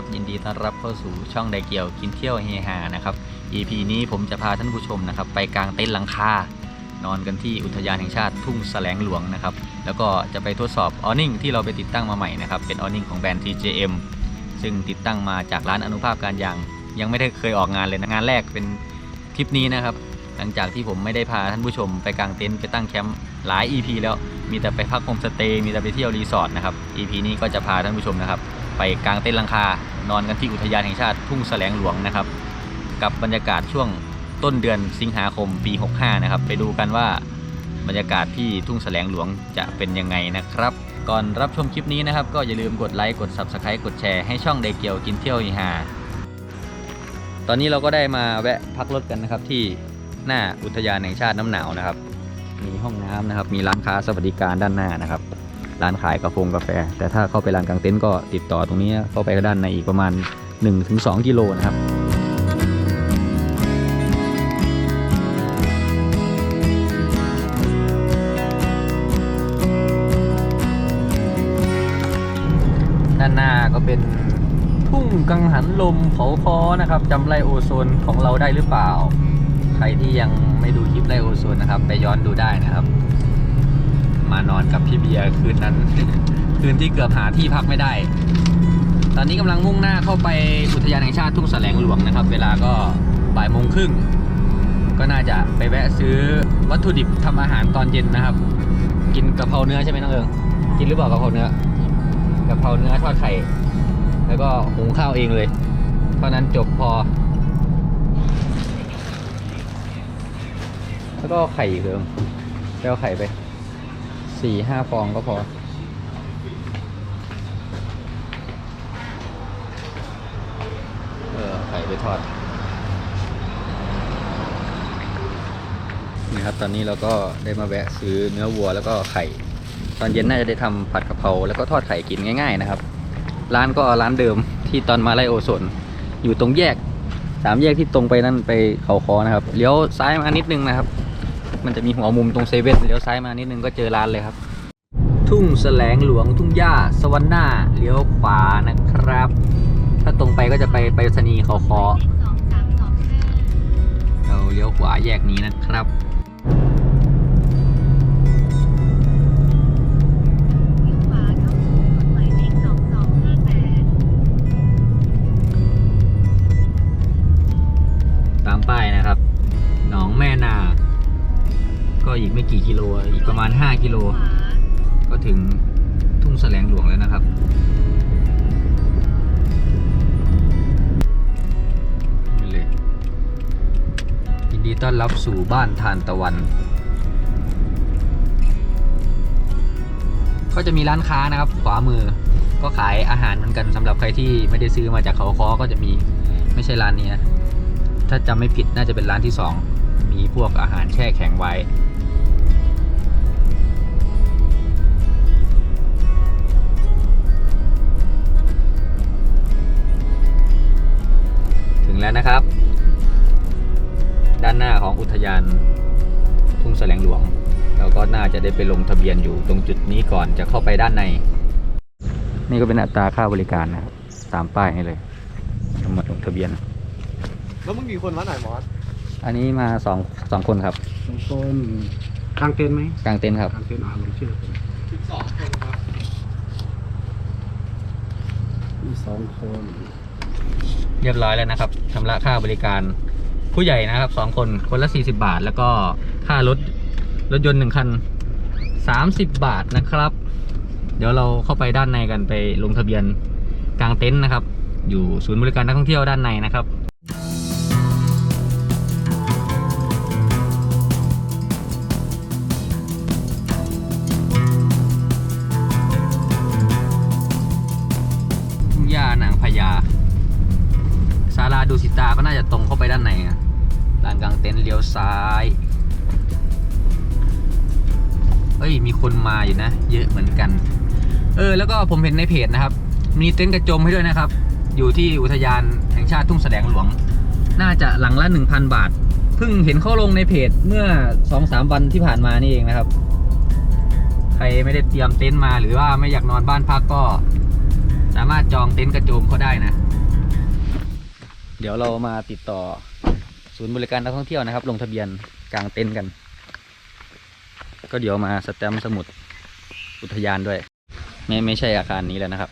ขอสวัสดีนะครับยินดีต้อนรับเข้าสู่ช่องไดเกี่ยวกินเที่ยวเฮฮานะครับ EP นี้ผมจะพาท่านผู้ชมนะครับ ไปกลางเต็นท์หลังคานอนกันที่อุทยานแห่งชาติทุ่งแสลงหลวงนะครับ แล้วก็จะไปทดสอบออนิ่งที่เราไปติดตั้งมาใหม่นะครับเป็นออนิ่งของแบรนด์ TJM ซึ่งติดตั้งมาจากร้านอนุภาพการยางยังไม่ได้เคยออกงานเลยนะงานแรกเป็นทริปนี้นะครับ หลังจากที่ผมไม่ได้พาท่านผู้ชมไปกลางเต็นท์ไปตั้งแคมป์หลาย EP แล้วมีแต่ไปพักโฮมสเตย์มีแต่ไปเที่ยวรีสอร์ทนะครับ EP นี้ก็จะพาท่านผู้ชมนะครับ ไปกลางเต็นท์ลังคานอนกันที่อุทยานแห่งชาติทุ่งแสลงหลวงนะครับ กับบรรยากาศช่วงต้นเดือนสิงหาคมปี 65 นะครับ ไปดูกันว่าบรรยากาศที่ทุ่งแสลงหลวงจะเป็นยังไงนะครับ ก่อนรับชมคลิปนี้นะครับ ก็อย่าลืมกดไลค์กด Subscribe กดแชร์ให้ช่องเดเกียวกินเที่ยวอีฮาตอนนี้เราก็ได้มาแวะพักรถกันนะครับที่หน้าอุทยานแห่งชาติน้ำหนาวนะครับ มีห้องน้ำนะครับ มีร้านค้าสวัสดิการด้านหน้านะครับ ร้านขายกาแฟกาแฟ แต่ถ้าเข้าไปร้านกางเต็นท์ก็ติดต่อตรงนี้เข้าไปด้านในอีกประมาณ 1-2 กิโลนะครับด้านหน้าก็เป็นทุ่งกังหันลมเขาคอนะครับจำไรโอโซนของเราได้หรือเปล่า ใครที่ยังไม่ดูคลิปไรโอโซนนะครับ ไปย้อนดูได้นะครับ มานอนกับพี่เบียร์คืนนั้น คืนที่เกือบหาที่พักไม่ได้ ตอนนี้กำลังมุ่งหน้าเข้าไปอุทยานแห่งชาติทุ่งแสลงหลวงนะครับ เวลาก็บ่ายโมงครึ่งก็น่าจะไปแวะซื้อวัตถุดิบทำอาหารตอนเย็นนะครับ กินกะเพราเนื้อใช่ไหมน้องเอิงกินหรือเปล่ากะเพราเนื้อกะเพราเนื้อทอดไข่ แล้วก็หุงข้าวเองเลย เท่านั้นจบพอ แล้วก็ไข่เดิมไปเอาไข่ไป สี่ห้าฟองก็พอ เออไข่ไปทอด นี่ครับ ตอนนี้เราก็ได้มาแวะซื้อเนื้อวัวแล้วก็ไข่ ตอนเย็นน่าจะได้ทำผัดกะเพราแล้วก็ทอดไข่กินง่าย ๆ นะครับ ร้านก็ร้านเดิมที่ตอนมาไลโอโซนอยู่ตรงแยกสามแยกที่ตรงไปนั่นไปเขาคอนะครับ เลี้ยวซ้ายมานิดนึงนะครับ มันจะมีหัวมุมตรงเซเว่นเลี้ยวซ้ายมานิดนึงก็เจอร้านเลยครับ ทุ่งแสลงหลวงทุ่งหญ้าสวรรค์หน้าเลี้ยวขวานะครับ ถ้าตรงไปก็จะไปไปรษณีย์เขาคอเราเลี้ยวขวาแยกนี้นะครับ ก็อีกไม่กี่กิโล อีกประมาณ 5 กิโล ก็ถึงทุ่งแสลงหลวงแล้วนะครับ นี่เลยยินดีต้อนรับสู่บ้านทานตะวัน ก็จะมีร้านค้านะครับ ขวามือก็ขายอาหารเหมือนกันสำหรับใครที่ไม่ได้ซื้อมาจากเขาคอก็จะมีไม่ใช่ร้านนี้ถ้าจำไม่ผิดน่าจะเป็นร้านที่สองมีพวกอาหารแช่แข็งไว้ แล้วนะครับ ด้านหน้าของอุทยานทุ่งแสลงหลวง แล้วก็น่าจะได้ไปลงทะเบียนอยู่ตรงจุดนี้ก่อนจะเข้าไปด้านใน นี่ก็เป็นอัตราค่าบริการนะครับตามป้ายให้เลยต้องมาลงทะเบียน แล้วมึงกี่คนวะไหนหมอสอันนี้มาสองสองคนครับสองคนกลางเต็นท์ไหมกลางเต็นท์ครับกลางเต็นท์อ่าลงชื่อผมสิบสองคนครับมีสองคน เรียบร้อยแล้วนะครับชำระค่าบริการผู้ใหญ่นะครับสองคนคนละ 40 บาท แล้วก็ค่ารถรถยนต์หนึ่งคัน 30 บาทนะครับ เดี๋ยวเราเข้าไปด้านในกันไปลงทะเบียนกลางเต็นท์นะครับ อยู่ศูนย์บริการนักท่องเที่ยวด้านในนะครับ เยอะเหมือนกัน เออ แล้วก็ผมเห็นในเพจนะครับ มีเต็นท์กระจมให้ด้วยนะครับ อยู่ที่อุทยานแห่งชาติทุ่งแสลงหลวง น่าจะหลังละ 1,000 บาท เพิ่งเห็นเขาลงในเพจเมื่อ 2-3 วันที่ผ่านมานี่เองนะครับ ใครไม่ได้เตรียมเต็นท์มาหรือว่าไม่อยากนอนบ้านพักก็ สามารถจองเต็นท์กระโจมเขาได้นะ เดี๋ยวเรามาติดต่อศูนย์บริการนักท่องเที่ยวนะครับ ลงทะเบียนกลางเต็นท์กัน ก็เดี๋ยวมาสแตมป์สมุด อุทยานด้วย ไม่ไม่ใช่อาคารนี้แล้วนะครับ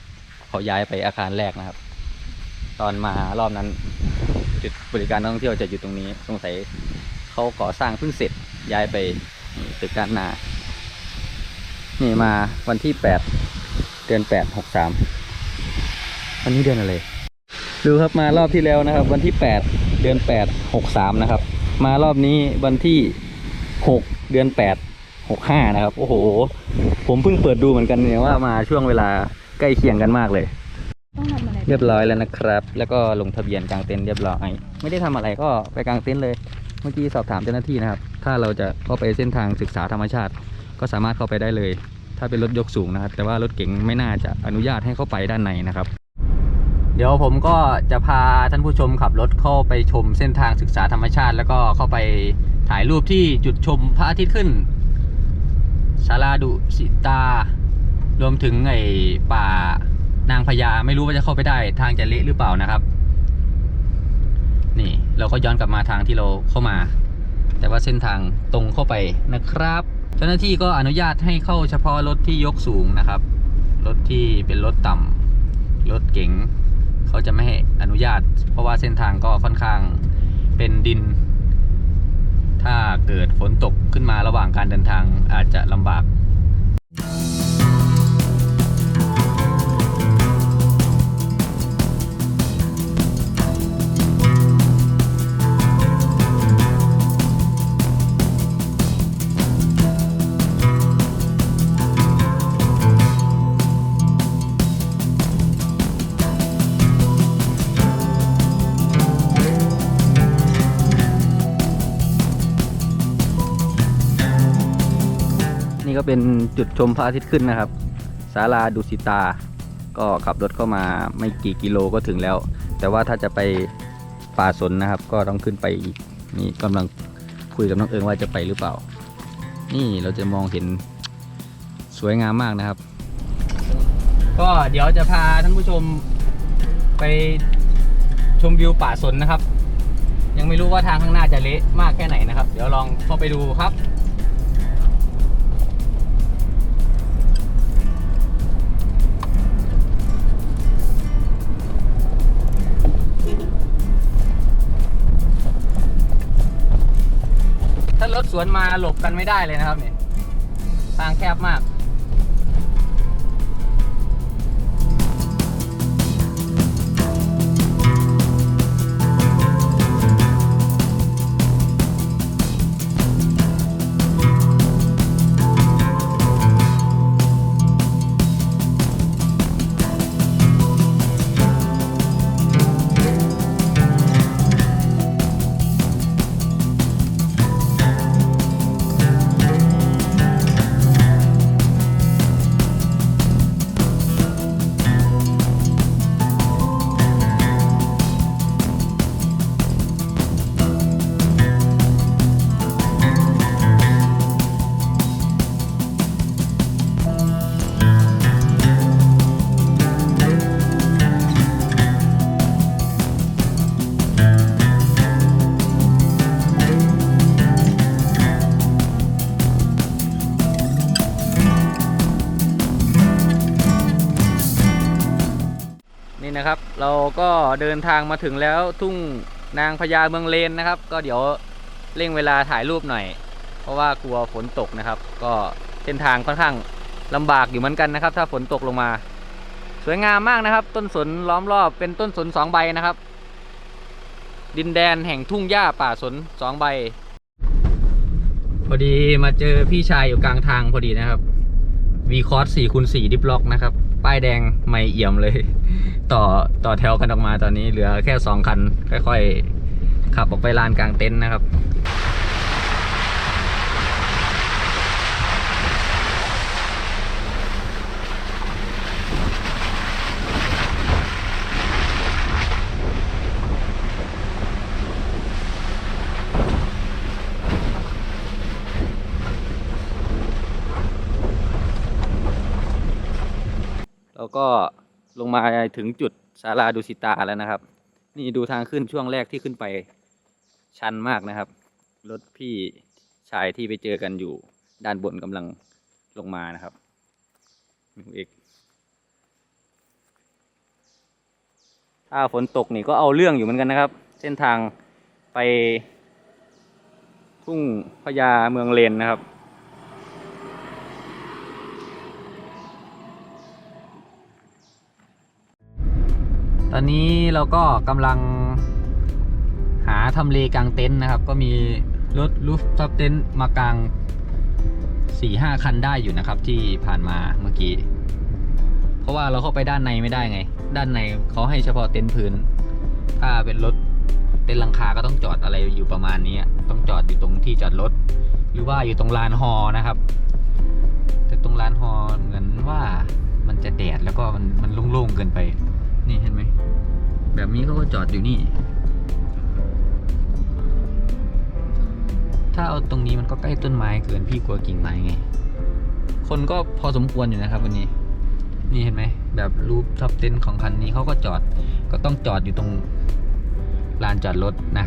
เขาย้ายไปอาคารแรกนะครับ ตอนมารอบนั้น จุดบริการนักท่องเที่ยวจะอยู่ตรงนี้ สงสัยเขาก่อสร้างเพิ่งเสร็จย้ายไปตึกการนานี่มาวันที่แปดเดือนแปดหกสามวันนี้เดือนอะไรดูครับมารอบที่แล้วนะครับ วันที่แปดเดือนแปดหกสามนะครับ มารอบนี้วันที่หกเดือนแปด หกห้านะครับ โอ้โห ผมเพิ่งเปิดดูเหมือนกันเนี่ยว่ามาช่วงเวลาใกล้เคียงกันมากเลยต้องทำอะไรเรียบร้อยแล้วนะครับ แล้วก็ลงทะเบียนกลางเต็นท์เรียบร้อยไม่ได้ทำอะไรก็ไปกลางเต็นท์เลย เมื่อกี้สอบถามเจ้าหน้าที่นะครับ ถ้าเราจะเข้าไปเส้นทางศึกษาธรรมชาติ ก็สามารถเข้าไปได้เลย ถ้าเป็นรถยกสูงนะครับ แต่ว่ารถเก๋งไม่น่าจะอนุญาตให้เข้าไปด้านในนะครับ เดี๋ยวผมก็จะพาท่านผู้ชมขับรถเข้าไปชมเส้นทางศึกษาธรรมชาติ แล้วก็เข้าไปถ่ายรูปที่จุดชมพระอาทิตย์ขึ้น สาราดุสิตา รวมถึงไอ้ป่านางพญาไม่รู้ว่าจะเข้าไปได้ทางจะเละหรือเปล่านะครับ นี่เราก็ย้อนกลับมาทางที่เราเข้ามา แต่ว่าเส้นทางตรงเข้าไปนะครับ เจ้าหน้าที่ก็อนุญาตให้เข้าเฉพาะรถที่ยกสูงนะครับ รถที่เป็นรถต่ำรถเก๋งเขาจะไม่ให้อนุญาต เพราะว่าเส้นทางก็ค่อนข้างเป็นดิน ถ้าเกิดฝนตกขึ้นมาระหว่างการเดินทางอาจจะลำบาก เป็นจุดชมพระอาทิตย์ขึ้นนะครับศาลาดุสิตา ก็ขับรถเข้ามาไม่กี่กิโลก็ถึงแล้ว แต่ว่าถ้าจะไปป่าสนนะครับ ก็ต้องขึ้นไปอีกนี่กำลังคุยกับน้องเอิงว่าจะไปหรือเปล่า นี่เราจะมองเห็นสวยงามมากนะครับ ก็เดี๋ยวจะพาท่านผู้ชมไปชมวิวป่าสนนะครับ ยังไม่รู้ว่าทางข้างหน้าจะเละมากแค่ไหนนะครับ เดี๋ยวลองเข้าไปดูครับ รถสวนมาหลบกันไม่ได้เลยนะครับเนี่ยทางแคบมาก ก็เดินทางมาถึงแล้วทุ่งนางพญาเมืองเลนนะครับ ก็เดี๋ยวเร่งเวลาถ่ายรูปหน่อย เพราะว่ากลัวฝนตกนะครับ ก็เส้นทางค่อนข้างลำบากอยู่เหมือนกันนะครับ ถ้าฝนตกลงมา สวยงามมากนะครับ ต้นสนล้อมรอบเป็นต้นสนสองใบนะครับ ดินแดนแห่งทุ่งหญ้าป่าสนสองใบ พอดีมาเจอพี่ชายอยู่กลางทางพอดีนะครับวีคอร์สสี่คูณสี่ดิฟล็อกนะครับ ป้ายแดงไม่เอี่ยมเลย ต่อต่อแถวกันออกมาตอนนี้เหลือแค่สองคัน ค่อยๆ ขับออกไปลานกลางเต็นท์นะครับ แล้วก็ ลง มาถึงจุดศาลาดุสิตาแล้วนะครับ นี่ดูทางขึ้นช่วงแรกที่ขึ้นไปชันมากนะครับ รถพี่ชายที่ไปเจอกันอยู่ด้านบนกำลังลงมานะครับมิวเอกถ้าฝนตกนี่ก็เอาเรื่องอยู่เหมือนกันนะครับ เส้นทางไปทุ่งพญาเมืองเลนนะครับ อนนี้เราก็กำลังหาทำเลกลางเต็นท์นะครับ ก็มีรถลูฟท็อปเต็นท์มากลางสี่ห้าคันได้อยู่นะครับที่ผ่านมาเมื่อกี้ เพราะว่าเราเข้าไปด้านในไม่ได้ไง ด้านในเขาให้เฉพาะเต็นท์พื้น ถ้าเป็นรถเต็นท์หลังคาก็ต้องจอดอะไรอยู่ประมาณนี้ต้องจอดอยู่ตรงที่จอดรถ หรือว่าอยู่ตรงลานฮอนะครับ แต่ตรงลานฮอเหมือนว่ามันจะแดดแล้วก็มันมันโล่งๆเกินไป แบบนี้เขาก็จอดอยู่นี่ ถ้าเอาตรงนี้มันก็ใกล้ต้นไม้เกินพี่กลัวกิ่งไม้ไง คนก็พอสมควรอยู่นะครับ วันนี้ นี่เห็นไหม แบบรูปท็อปเต็นของคันนี้เขาก็จอด ก็ต้องจอดอยู่ตรงลานจอดรถนะ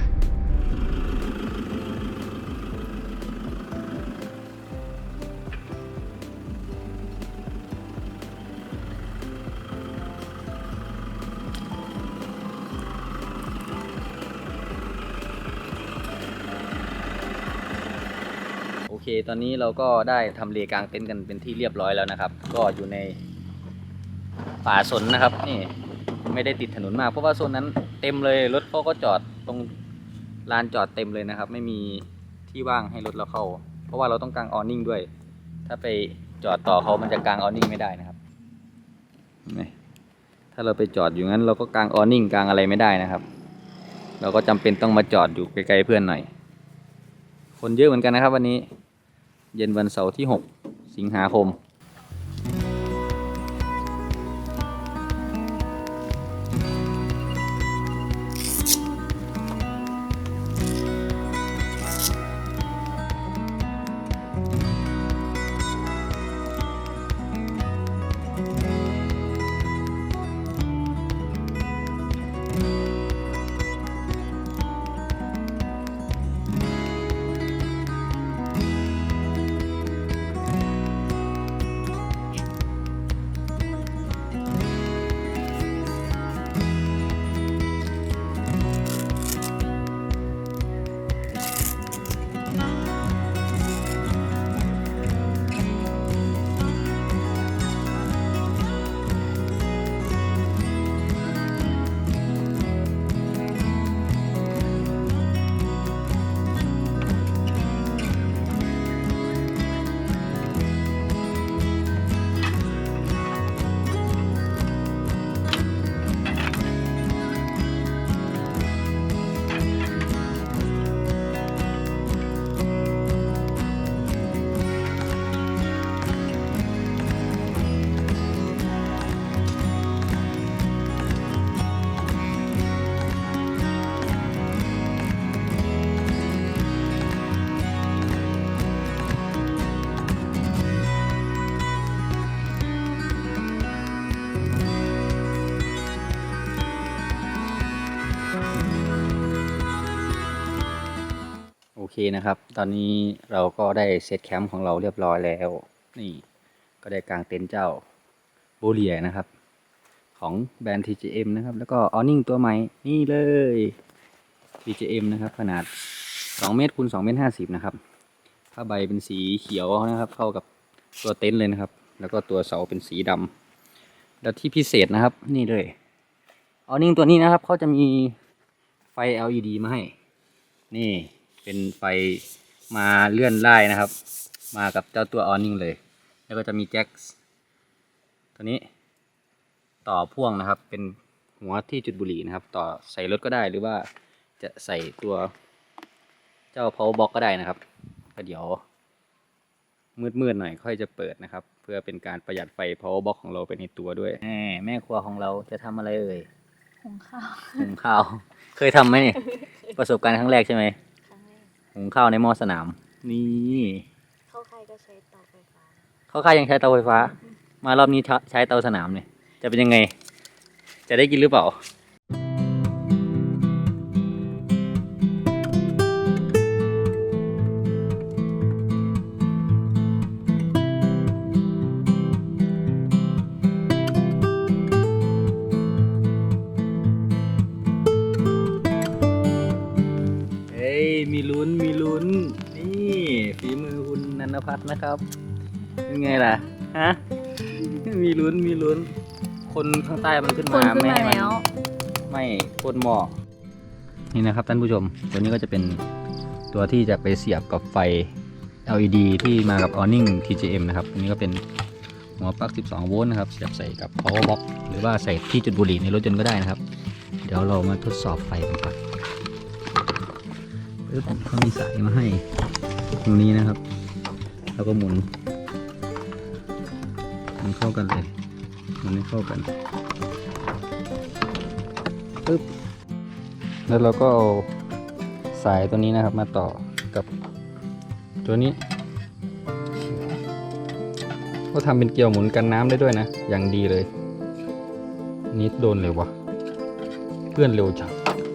ตอนนี้เราก็ได้ทำเลกลางเต็นท์กันเป็นที่เรียบร้อยแล้วนะครับ ก็อยู่ในป่าสนนะครับ นี่ไม่ได้ติดถนนมาก เพราะว่าโซนนั้นเต็มเลยรถเขาก็จอดตรงลานจอดเต็มเลยนะครับ ไม่มีที่ว่างให้รถเราเข้า เพราะว่าเราต้องกางออนิ่งด้วย ถ้าไปจอดต่อเขามันจะกางออนิ่งไม่ได้นะครับนไหมถ้าเราไปจอดอยู่งั้น เราก็กางออนิ่งกางอะไรไม่ได้นะครับ เราก็จำเป็นต้องมาจอดอยู่ไกลๆเพื่อนหน่อยคนเยอะเหมือนกันนะครับวันนี้ เย็นวันเสาร์ที่ 6 สิงหาคม นะครับ ตอนนี้เราก็ได้เซตแคมป์ของเราเรียบร้อยแล้ว นี่ก็ได้กางเต็นท์เจ้าโบเลียนะครับ ของแบรนด์ TGM นะครับ แล้วก็ออนิ่งตัวใหม่ นี่เลย TGM นะครับ ขนาด 2 เมตรคูณ2เมตร50 นะครับผ้าใบเป็นสีเขียวนะครับ เข้ากับตัวเต็นท์เลยนะครับ แล้วก็ตัวเสาเป็นสีดำแล้วที่พิเศษนะครับ นี่เลยออนิ่งตัวนี้นะครับเขาจะมีไฟ LED มาให้ นี่ เป็นไฟมาเลื่อนไล่นะครับ มากับเจ้าตัวออนิ่งเลย แล้วก็จะมีแจ็คตัวนี้ ต่อพ่วงนะครับ เป็นหัวที่จุดบุหรี่นะครับ ต่อใส่รถก็ได้หรือว่าจะใส่ตัวเจ้า power box ก็ได้นะครับก็เดี๋ยว มืดๆหน่อยค่อยจะเปิดนะครับ เพื่อเป็นการประหยัดไฟ power box ของเราไปในตัวด้วยแม่แม่ครัวของเราจะทำอะไรเอ่ย หุงข้าว หุงข้าว เคยทำไหมเนี่ย ประสบการณ์ครั้งแรกใช่ไหมครั้งแรก หุงข้าวในหม้อสนาม นี่เข้าค่ายก็ใช้เตาไฟฟ้าเขาค่ายยังใช้เตาไฟฟ้า มารอบนี้ใช้ใช้เตาสนามเนี่ยจะเป็นยังไง จะได้กินหรือเปล่า ครับเป็นไงล่ะฮะมีลุ้นมีลุ้น คนข้างใต้มันขึ้นคมานขึ้นไม่มาให้มันแล้ว ไม่พ่นหมอกนี่นะครับท่านผู้ชม ตัวนี้ก็จะเป็นตัวที่จะไปเสียบกับไฟ LED ที่มากับ Awning TJM นะครับอันนี้ก็เป็นหัวปลั๊ก 12 โวลต์นะครับเสียบใส่กับ power box หรือว่าใส่ที่จุดบุหรี่ในรถยนต์ก็ได้นะครับ เดี๋ยวเรามาทดสอบไฟกันก่อนปึ๊บเขามีสายมาให้ตรงนี้นะครับ แล้วก็หมุน มันเข้ากันเลยมันให้เข้ากันปึ๊บแล้วเราก็เอาสายตัวนี้นะครับมาต่อกับตัวนี้ ก็ทำเป็นเกลียวหมุนกันน้ำได้ด้วยนะ อย่างดีเลยนนี้โดนเลยวะเพื่อนเร็วจัง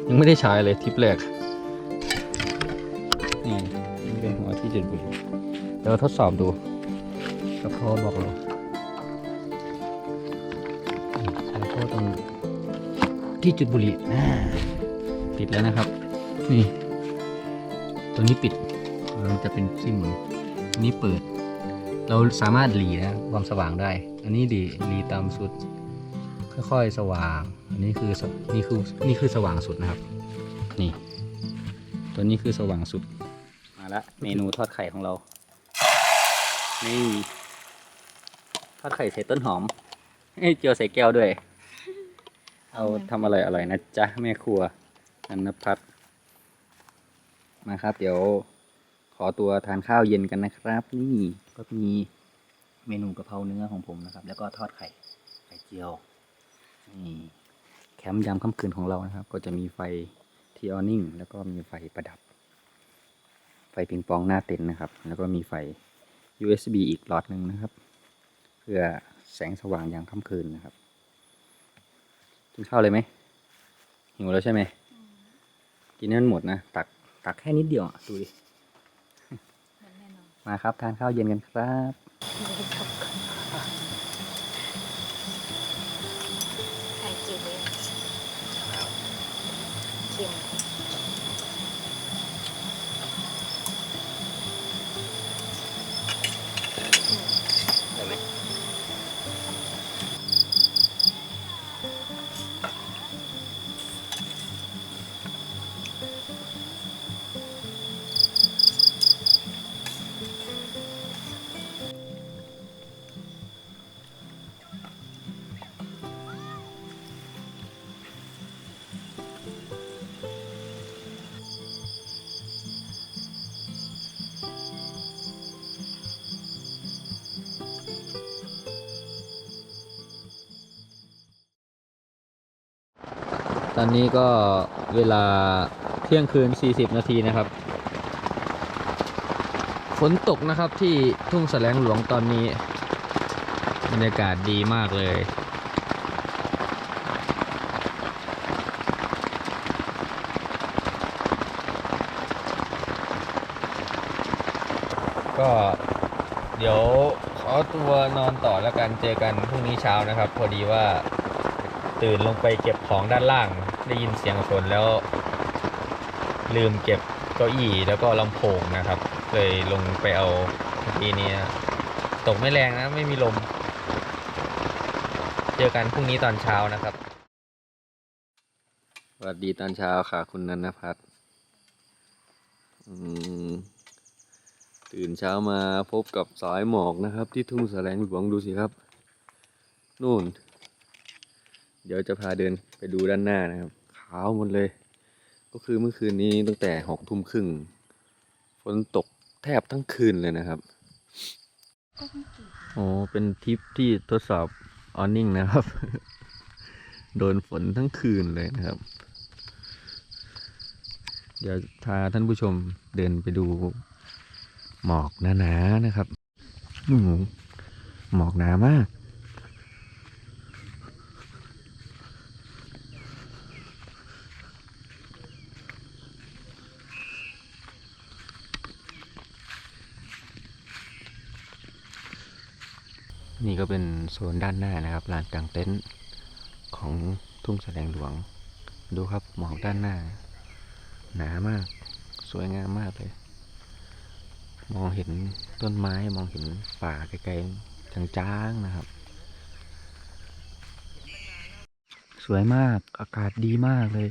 ยังไม่ได้ใช้เลยทริปแรกนี่นี่เป็นหัวที่เจุดบุหรี่เดี๋ยวเราทดสอบดูกับพ่อบอกเรานี่แล้วก็ตรงที่จุดบุหรี่น่าปิดแล้วนะครับ นี่ ตัวนี้ปิด มันจะเป็นซิมหมุนอันนี้เปิด เราสามารถหลีนะความสว่างได้ อันนี้หลีหลีตามสุด ค่อยๆสว่าง อันนี้คือสนี่คือนี่คือสว่างสุดนะครับ นี่ ตัวนี้คือสว่างสุด มาละเมนูทอดไข่ของเรา นี่ทอดไข่ใส่ต้นหอมเจียวใส่แก้วด้วย เอาทำอะไรอร่อยนะจ๊ะ แม่ครัวนันนพัฒน์มาครับ เดี๋ยวขอตัวทานข้าวเย็นกันนะครับ นี่ก็มีเมนูกะเพราเนื้อของผมนะครับ แล้วก็ทอดไข่ไข่เจียวนี่แคมป์ยามค่ำคืนของเรานะครับ ก็จะมีไฟที่ออนิ่ง แล้วก็มีไฟประดับ ไฟปิงปองหน้าเต็นท์นะครับ แล้วก็มีไฟ USB อีกหลอดหนึ่งนะครับ เพื่อแสงสว่างยามค่ำคืนนะครับกินข้าวเลยไหมหิวแล้วใช่ไหมกินให้มันหมดนะ ตักตักแค่นิดเดียวอะดูดิแน่นอนมาครับทานข้าวเย็นกันครับ ตอนนี้ก็เวลาเที่ยงคืน 40 นาทีนะครับ ฝนตกนะครับที่ทุ่งแสลงหลวงตอนนี้ บรรยากาศดีมากเลยก็เดี๋ยวขอตัวนอนต่อแล้วกันเจอกันพรุ่งนี้เช้านะครับ พอดีว่า ตื่นลงไปเก็บของด้านล่าง ได้ยินเสียงฝนแล้ว ลืมเก็บเก้าอี้แล้วก็ลำโพงนะครับ เลยลงไปเอาเมื่อกี้นี้ตกไม่แรงนะ ไม่มีลม เจอกันพรุ่งนี้ตอนเช้านะครับสวัสดีตอนเช้าค่ะ คุณนันพัฒน์ตื่นเช้ามาพบกับสายหมอกนะครับ ที่ทุ่งแสลงหลวงดูสิครับ นู่น เดี๋ยวจะพาเดินไปดูด้านหน้านะครับ ขาวหมดเลย ก็คือเมื่อคืนนี้ตั้งแต่หกทุ่มครึ่งฝนตกแทบทั้งคืนเลยนะครับโอ้เป็นทริปที่ทดสอบออนนิ่งนะครับ โดนฝนทั้งคืนเลยนะครับ เดี๋ยวพาท่านผู้ชมเดินไปดูหมอกหนาๆนะครับโอ้โหหมอกหนามาก นี่ก็เป็นโซนด้านหน้านะครับลานกลางเต็นท์ของทุ่งแสลงหลวง ดูครับหมอกด้านหน้า หนามาก สวยงามมากเลย มองเห็นต้นไม้มองเห็นป่าไกลๆจางๆนะครับ สวยมากอากาศดีมากเลย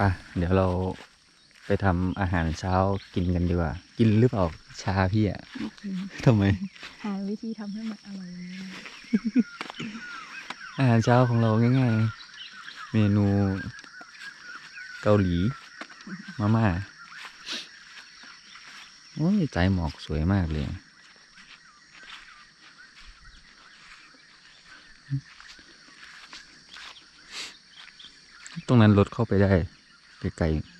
ปะ เดี๋ยวเราไปทำอาหารเช้ากินกันดีกว่า กินหรือเปล่าชาพี่อะทำไม หาวิธีทำให้มันอร่อยนี้อาหารเช้าของเราง่ายๆ เมนูเกาหลี มาม่า โอ้ยใจหมอกสวยมากเลยตรงนั้นรถเข้าไปได้ ไกลๆ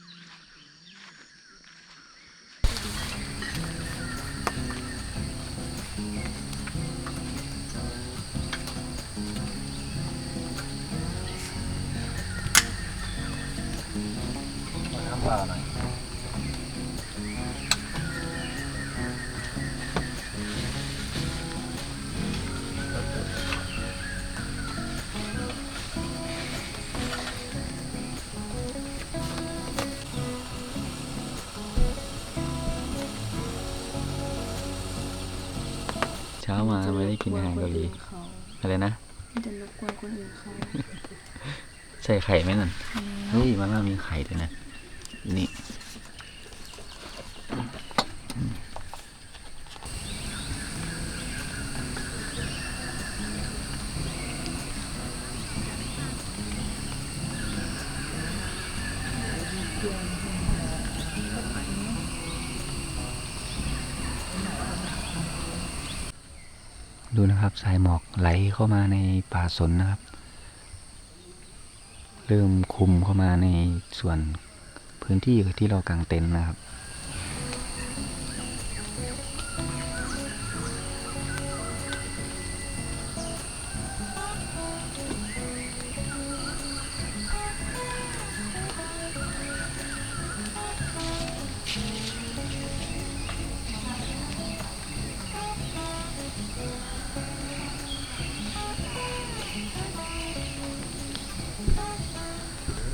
นะครับ สายหมอกไหลเข้ามาในป่าสนนะครับ เริ่มคุมเข้ามาในส่วนพื้นที่ที่เรากางเต็นท์นะครับ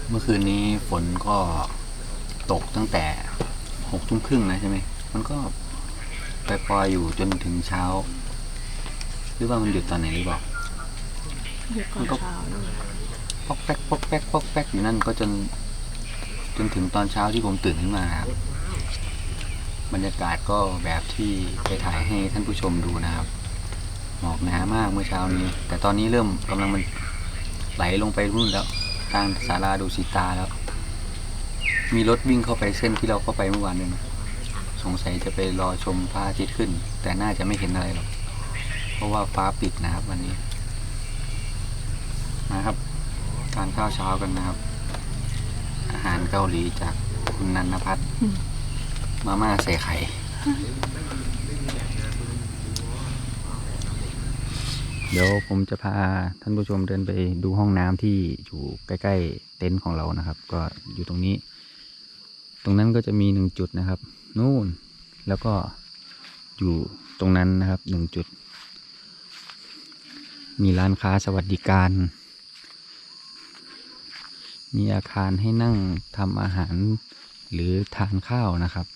เมื่อคืนนี้ฝนก็ตกตั้งแต่หกทุ่มครึ่งนะใช่ไหม มันก็ไปปล่อยอยู่จนถึงเช้า หรือว่ามันหยุดตอนไหนหรือเปล่าหยุดก่อนเช้าปอกแป๊กปอกแป๊กปอกแป๊กอยู่นั่นก็จน จนถึงตอนเช้าที่ผมตื่นขึ้นมาครับ บรรยากาศก็แบบที่ไปถ่ายให้ท่านผู้ชมดูนะครับหมอกหนามากเมื่อเช้านี้ แต่ตอนนี้เริ่มกำลังมันไหลลงไปนู่นแล้ว ทางศาลาดูสิตาแล้ว มีรถวิ่งเข้าไปเส้นที่เราเข้าไปเมื่อวานด้วยนะสงสัยจะไปรอชมพระอาทิตย์ขึ้น แต่น่าจะไม่เห็นอะไรหรอก เพราะว่าฟ้าปิดนะครับวันนี้ นะครับทานข้าวเช้ากันนะครับ อาหารเกาหลีจากคุณนันนพัฒน์มาม่าใส่ไข่ เดี๋ยวผมจะพาท่านผู้ชมเดินไปดูห้องน้ำที่อยู่ใกล้ ๆ เต็นท์ของเรานะครับ ก็อยู่ตรงนี้ ตรงนั้นก็จะมีหนึ่งจุดนะครับ นู่นแล้วก็อยู่ตรงนั้นนะครับหนึ่งจุด มีร้านค้าสวัสดิการ มีอาคารให้นั่งทำอาหารหรือทานข้าวนะครับ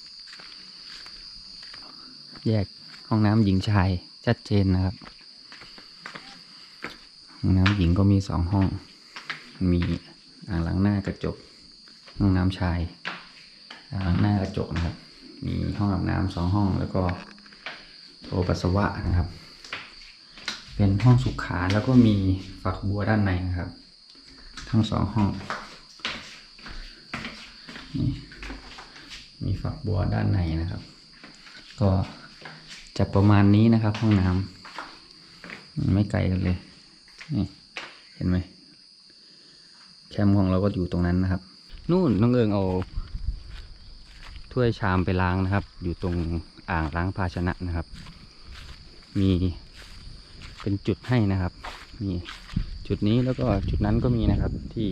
แยกห้องน้ำหญิงชายชัดเจนนะครับ ห้องน้ำหญิงก็มีสองห้อง มีอ่างล้างหน้ากระจก ห้องน้ำชายอ่างล้างหน้ากระจกนะครับ มีห้องอาบน้ำสองห้องแล้วก็โถปัสสาวะนะครับ เป็นห้องสุขาแล้วก็มีฝักบัวด้านในนะครับ ทั้งสองห้องนี่มีฝักบัวด้านในนะครับ ก็จะประมาณนี้นะครับห้องน้ำไม่ไกลกันเลย นี่เห็นไหมแคมป์ของเราก็อยู่ตรงนั้นนะครับ นู่นน้องเอิงเอา ถ้วยชามไปล้างนะครับ อยู่ตรงอ่างล้างภาชนะนะครับ มีเป็นจุดให้นะครับมีจุดนี้แล้วก็จุดนั้นก็มีนะครับ ที่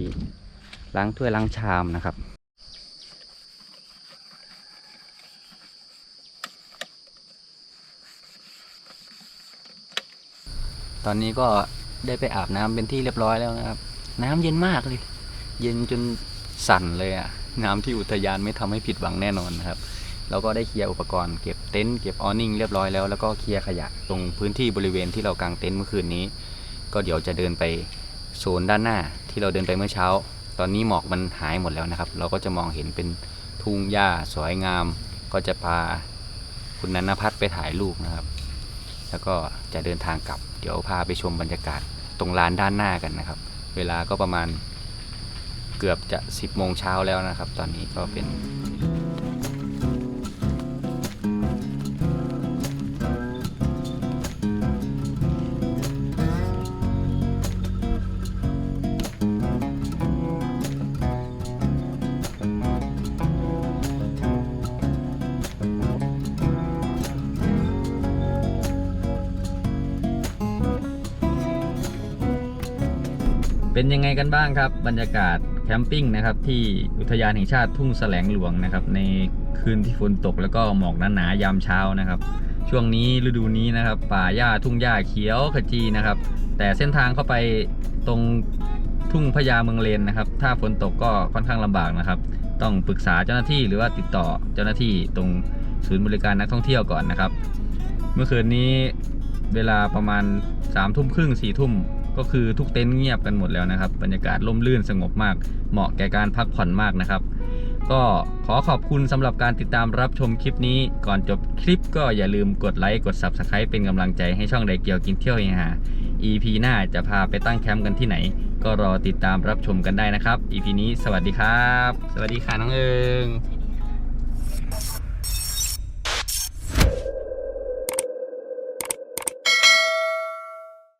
ล้างถ้วยล้างชามนะครับตอนนี้ก็ ได้ไปอาบน้ำเป็นที่เรียบร้อยแล้วนะครับ น้ำเย็นมากเลย เย็นจนสั่นเลยอะน้ำที่อุทยานไม่ทำให้ผิดหวังแน่นอนนะครับเราก็ได้เคลียร์อุปกรณ์เก็บเต็นท์เก็บออนิ่งเรียบร้อยแล้วแล้วก็เคลียร์ขยะตรงพื้นที่บริเวณที่เรากางเต็นท์เมื่อคืนนี้ ก็เดี๋ยวจะเดินไปโซนด้านหน้าที่เราเดินไปเมื่อเช้า ตอนนี้หมอกมันหายหมดแล้วนะครับ เราก็จะมองเห็นเป็นทุ่งหญ้าสวยงาม ก็จะพาคุณนันพัฒน์ไปถ่ายรูปนะครับ แล้วก็จะเดินทางกลับ เดี๋ยวพาไปชมบรรยากาศตรงลานด้านหน้ากันนะครับ เวลาก็ประมาณเกือบจะ 10โมงเช้าแล้วนะครับ ตอนนี้ก็เป็น กันบ้างครับ บรรยากาศแคมปิ้งนะครับ ที่อุทยานแห่งชาติทุ่งแสลงหลวงนะครับ ในคืนที่ฝนตกแล้วก็หมอกหนาๆยามเช้านะครับ ช่วงนี้ฤดูนี้นะครับ ป่าหญ้าทุ่งหญ้าเขียวขจีนะครับ แต่เส้นทางเข้าไปตรงทุ่งพญาเมืองเลนนะครับ ถ้าฝนตกก็ค่อนข้างลำบากนะครับ ต้องปรึกษาเจ้าหน้าที่หรือว่าติดต่อเจ้าหน้าที่ตรงศูนย์บริการนักท่องเที่ยวก่อนนะครับ เมื่อคืนนี้เวลาประมาณ3ามทุ่มครึ่งสี่ทุ่ม ก็คือทุกเต็นท์เงียบกันหมดแล้วนะครับ บรรยากาศร่มรื่นสงบมาก เหมาะแก่การพักผ่อนมากนะครับ ก็ขอขอบคุณสำหรับการติดตามรับชมคลิปนี้ ก่อนจบคลิปก็อย่าลืมกดไลค์กด Subscribe เป็นกำลังใจให้ช่องไดเกียวกินเที่ยวเฮฮา EP หน้าจะพาไปตั้งแคมป์กันที่ไหน ก็รอติดตามรับชมกันได้นะครับ EP นี้สวัสดีครับ สวัสดีค่ะน้องเอิง